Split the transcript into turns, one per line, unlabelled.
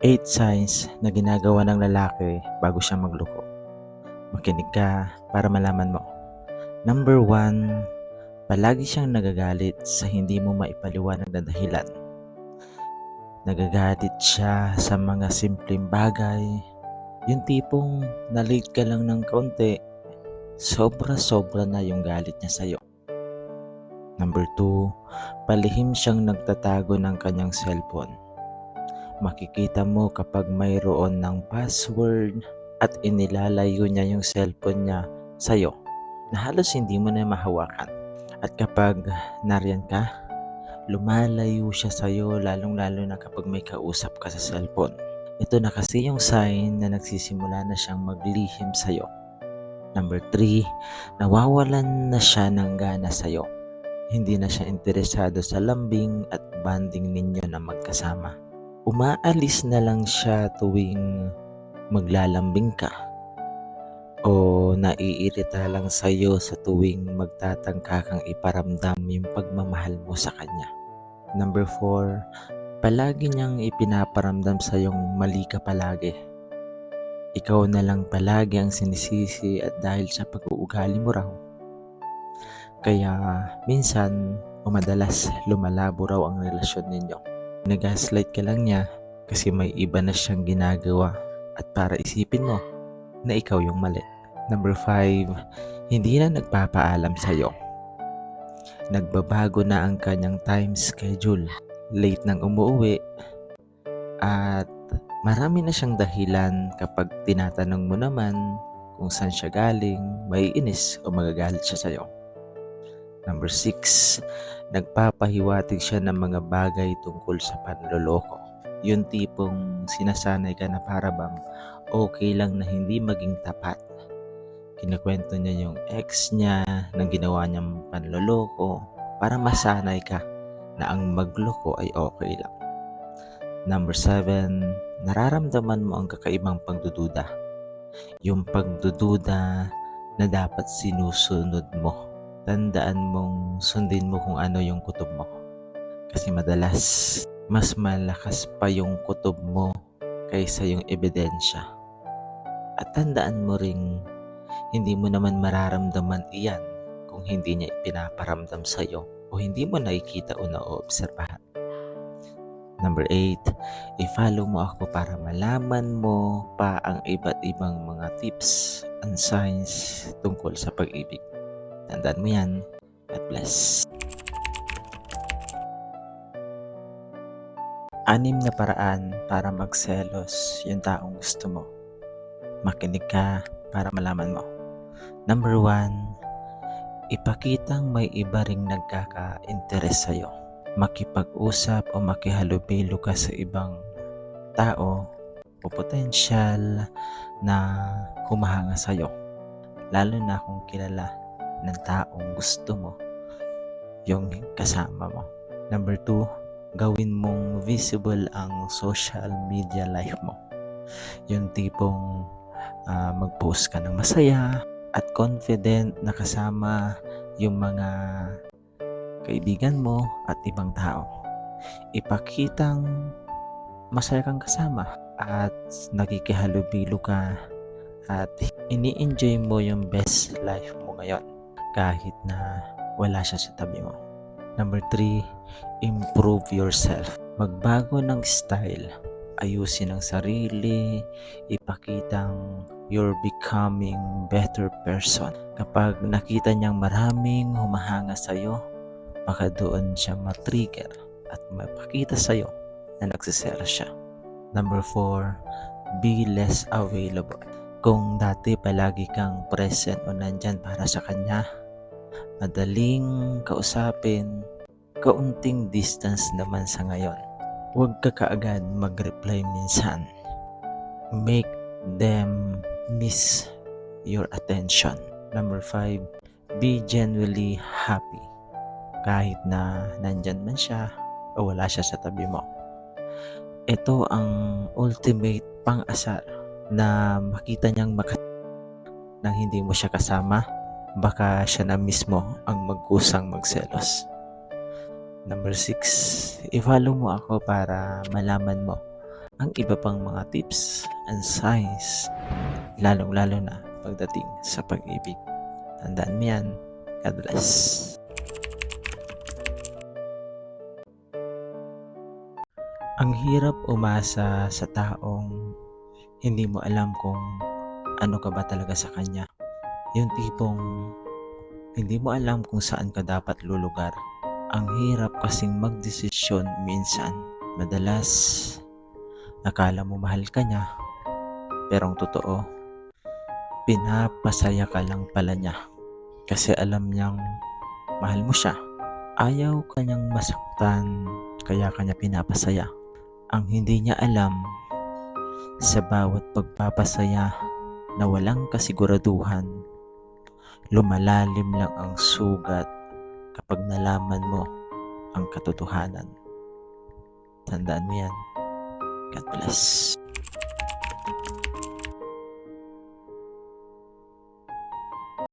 8 signs na ginagawa ng lalaki bago siya magloko. Makinig ka para malaman mo. Number 1, palagi siyang nagagalit sa hindi mo maipaliwanag na dahilan. Nagagalit siya sa mga simpleng bagay. Yung tipong na-late ka lang ng konti, sobra-sobra na yung galit niya sa'yo. Number 2, palihim siyang nagtatago ng kanyang cellphone. Makikita mo kapag mayroon ng password at inilalayo niya yung cellphone niya sa'yo na halos hindi mo na mahawakan. At kapag nariyan ka, lumalayo siya sa'yo lalong-lalo na kapag may kausap ka sa cellphone. Ito na kasi yung sign na nagsisimula na siyang maglihim sa'yo. Number 3, nawawalan na siya ng gana sa'yo. Hindi na siya interesado sa lambing at banding ninyo na magkasama. Umaalis na lang siya tuwing maglalambing ka o naiirita lang sa'yo sa tuwing magtatangka kang iparamdam yung pagmamahal mo sa kanya. Number 4, palagi niyang ipinaparamdam sa mali ka palagi. Ikaw na lang palagi ang sinisisi at dahil sa pag-uugali mo raw. Kaya minsan o madalas lumalabo raw ang relasyon ninyo. Nag-gaslight ka lang niya kasi may iba na siyang ginagawa at para isipin mo na ikaw yung mali. Number 5, hindi na nagpapaalam sa'yo. Nagbabago na ang kanyang time schedule. Late nang umuwi at marami na siyang dahilan kapag tinatanong mo naman kung saan siya galing, maiinis o magagalit siya sa'yo. Number 6, nagpapahiwatig siya ng mga bagay tungkol sa panloloko. Yung tipong sinasanay ka na para bang okay lang na hindi maging tapat. Kinakwento niya yung ex niya ng ginawa niyang panloloko para masanay ka na ang magloko ay okay lang. Number 7, nararamdaman mo ang kakaibang pagdududa. Yung pagdududa na dapat sinusunod mo. Tandaan mong sundin mo kung ano yung kutob mo. Kasi madalas, mas malakas pa yung kutob mo kaysa yung ebidensya. At tandaan mo ring hindi mo naman mararamdaman iyan kung hindi niya ipinaparamdam sa'yo o hindi mo nakikita o naoobserbahan. Number 8, i-follow mo ako para malaman mo pa ang iba't ibang mga tips and signs tungkol sa pag-ibig. Tandaan mo yan. God bless. Anim na paraan para magselos yung taong gusto mo. Makinig ka para malaman mo. Number one, ipakitang may iba ring nagkaka-interes sa'yo. Makipag-usap o makihalubilo ka sa ibang tao o potensyal na humahanga sa'yo. Lalo na kung kilala ng taong gusto mo yung kasama mo. Number two, gawin mong visible ang social media life mo. Yung tipong uh, mag-post ka ng masaya at confident na kasama yung mga kaibigan mo at ibang tao. Ipakitang masaya kang kasama at nakikihalubilo ka at ini-enjoy mo yung best life mo ngayon kahit na wala siya sa tabi mo. Number 3, improve yourself. Magbago ng style. Ayusin ang sarili. Ipakitang you're becoming better person. Kapag nakita niyang maraming humahanga sa'yo, baka doon siya matrigger at mapakita sa'yo na nagsisera siya. Number 4, be less available. Kung dati palagi kang present o nandyan para sa kanya, madaling kausapin, kaunting distance naman sa ngayon. Huwag ka kaagad mag-reply minsan. Make them miss your attention. Number 5, be genuinely happy. Kahit na nandyan man siya o wala siya sa tabi mo. Ito ang ultimate pang-asar na makita niyang maka nang hindi mo siya kasama, baka siya na mismo ang magkusang magselos. Number 6, i-follow mo ako para malaman mo ang iba pang mga tips and signs lalong-lalo na pagdating sa pag-ibig. Tandaan mo yan. God bless. Ang hirap umasa sa taong hindi mo alam kung ano ka ba talaga sa kanya. Yung tipong hindi mo alam kung saan ka dapat lulugar. Ang hirap kasing magdesisyon minsan. Madalas, akala mo mahal ka niya, pero ang totoo, pinapasaya ka lang pala niya. Kasi alam niyang mahal mo siya. Ayaw kanyang masaktan, kaya kanya pinapasaya. Ang hindi niya alam, sa bawat pagpapasaya na walang kasiguraduhan, lumalalim lang ang sugat kapag nalaman mo ang katotohanan. Tandaan mo yan. God bless.